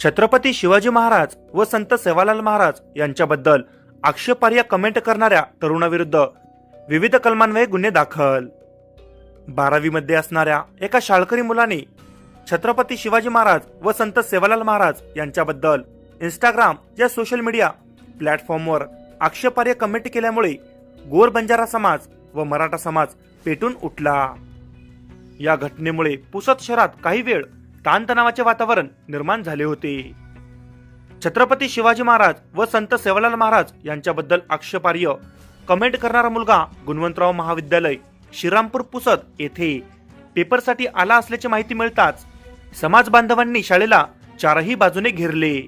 छत्रपती शिवाजी महाराज व संत सेवालाल महाराज यांच्याबद्दल आक्षेपार्ह कमेंट करणाऱ्या तरुणाविरुद्ध विविध कलमान्वये गुन्हे दाखल. बारावीमध्ये असणाऱ्या एका शाळकरी मुलाने छत्रपती शिवाजी महाराज व संत सेवालाल महाराज यांच्याबद्दल इंस्टाग्राम या सोशल मीडिया प्लॅटफॉर्मवर आक्षेपार्ह कमेंट केल्यामुळे गोर बंजारा समाज व मराठा समाज पेटून उठला. या घटनेमुळे पुसद शहरात काही वेळ ताणतणावाचे वातावरण निर्माण झाले होते. छत्रपती शिवाजी महाराज व संत सेवालाल महाराज यांच्याबद्दल आक्षेपार्ह कमेंट करणारा मुलगा गुणवंतराव महाविद्यालय श्रीरामपूर पुसद येथे. पेपरसाठी आला असल्याची माहिती मिळताच समाज बांधवांनी शाळेला चारही बाजूने घेरले.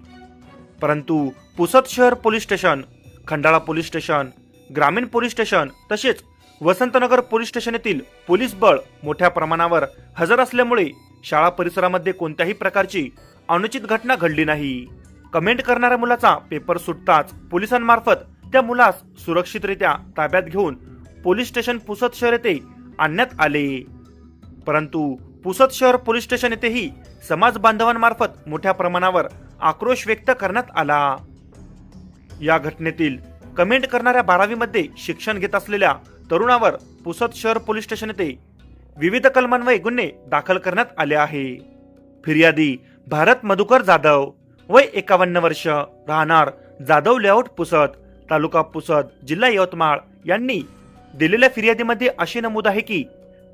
परंतु पुसद शहर police station Khandala police station ग्रामीण पोलीस स्टेशन तसेच वसंतनगर पोलीस स्टेशन येथील पोलीस बळ मोठ्या प्रमाणावर हजर असल्यामुळे शाळा परिसरामध्ये कोणत्याही प्रकारची अनुचित घटना घडली नाही. कमेंट करणाऱ्या मुलाचा पेपर सुटताच पोलिसांमार्फत त्या मुलास सुरक्षितरित्या ताब्यात घेऊन पोलीस स्टेशन पुसद शहर येथे आणण्यात आले. परंतु पुसद शहर पोलीस स्टेशन येथेही समाज बांधवांमार्फत मोठ्या प्रमाणावर आक्रोश व्यक्त करण्यात आला. या घटनेतील कमेंट करणाऱ्या बारावीमध्ये शिक्षण घेत असलेल्या तरुणावर पुसद शहर पोलीस स्टेशन येथे विविध कलमान्वये गुन्हे दाखल करण्यात आले आहे. फिर्यादी भारत मधुकर जाधव वय एकावन्न वर्ष राहणार जाधव लेआउट पुसद तालुका पुसद जिल्हा यवतमाळ यांनी दिलेल्या फिर्यादीमध्ये असे नमूद आहे की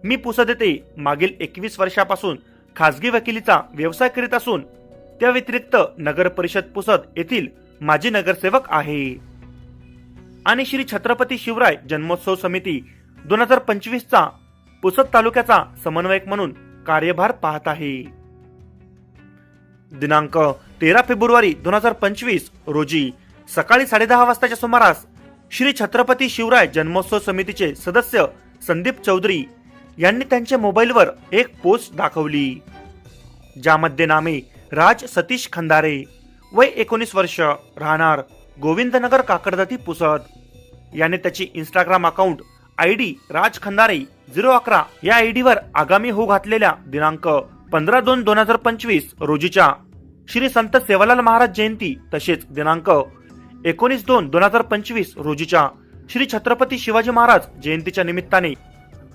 मी पुसद येथे मागील एकवीस वर्षापासून खासगी वकिलीचा व्यवसाय करीत असून त्या व्यतिरिक्त नगर परिषद पुसद येथील माजी नगरसेवक आहे. आणि श्री छत्रपती शिवराय जन्मोत्सव समिती दोन हजार पंचवीसचा पुसद तालुक्याचा समन्वयक म्हणून कार्यभार पाहत आहे. दिनांक तेरा फेब्रुवारी दोन हजार पंचवीस रोजी सकाळी साडेदहा वाजताच्या सुमारास श्री छत्रपती शिवराय जन्मोत्सव समितीचे सदस्य संदीप चौधरी यांनी त्यांच्या मोबाईलवर एक पोस्ट दाखवली. ज्यामध्ये नामे राज सतीश खंदारे वय एकोणीस वर्ष राहणार. गोविंदनगर काकडदाती पुसद याने त्याची Instagram account I D Raj Khandare zero अकरा या आय वर आगामी होऊ घातलेल्या दिनांक पंधरा दोन दोन हजार पंचवीस रोजीच्या श्री संत सेवालाल महाराज जयंती तसेच दिनांक एकोणीस दोन दोन हजार पंचवीस रोजीच्या श्री छत्रपती शिवाजी महाराज जयंतीच्या निमित्ताने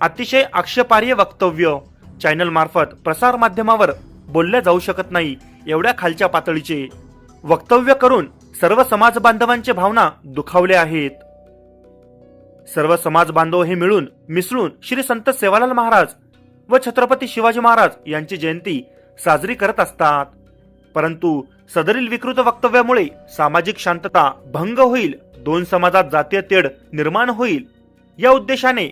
अतिशय आक्षेपार्ह वक्तव्य चॅनल मार्फत प्रसार माध्यमावर बोलल्या जाऊ शकत नाही एवढ्या खालच्या पातळीचे. वक्तव्य करून सर्व समाज बांधवांचे भावना दुखावले आहेत. सर्व समाज बांधव हे मिळून मिसळून श्री संत सेवालाल महाराज व छत्रपती शिवाजी महाराज यांची जयंती साजरी करत असतात. परंतु सदरील विकृत वक्तव्यामुळे सामाजिक शांतता भंग होईल दोन समाजात जातीय तेढ निर्माण होईल. या उद्देशाने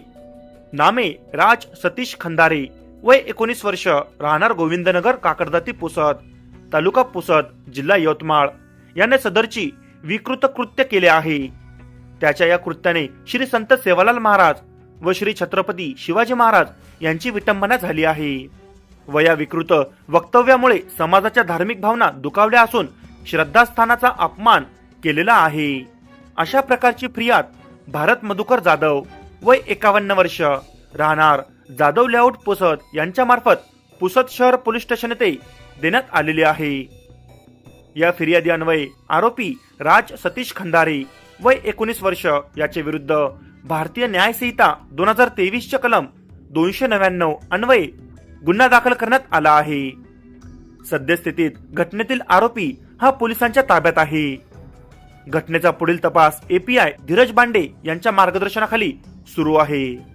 नामे राज सतीश खंदारे वय एकोणीस वर्ष राहणार गोविंदनगर काकडदाती पुसत तालुका पुसद जिल्हा यवतमाळ याने सदरची विकृत कृत्य केले आहे. त्याच्या या कृत्याने श्री संत सेवालाल महाराज व श्री छत्रपती शिवाजी महाराज यांची विटंबना झाली आहे. व या विकृत वक्तव्यामुळे समाजाच्या धार्मिक भावना दुखावल्या असून श्रद्धास्थानाचा अपमान केलेला आहे. अशा प्रकारची फिर्याद भारत मधुकर जाधव वय एकावन्न वर्ष राहणार जाधव लेआउट पुसद यांच्या मार्फत पुसद शहर पोलीस स्टेशन येथे देण्यात आलेली आहे. या फिर्यादी अन्वये आरोपी राज सतीश खंदारे वय एकोणीस वर्ष याचे विरुद्ध भारतीय न्यायसंहिता दोन हजार तेवीसच्या कलम दोनशे नव्याण्णव अन्वये गुन्हा दाखल करण्यात आला आहे. सद्यस्थितीत घटनेतील आरोपी हा पोलिसांच्या ताब्यात आहे. घटनेचा पुढील तपास एपीआय धीरज बांडे यांच्या मार्गदर्शनाखाली सुरू आहे.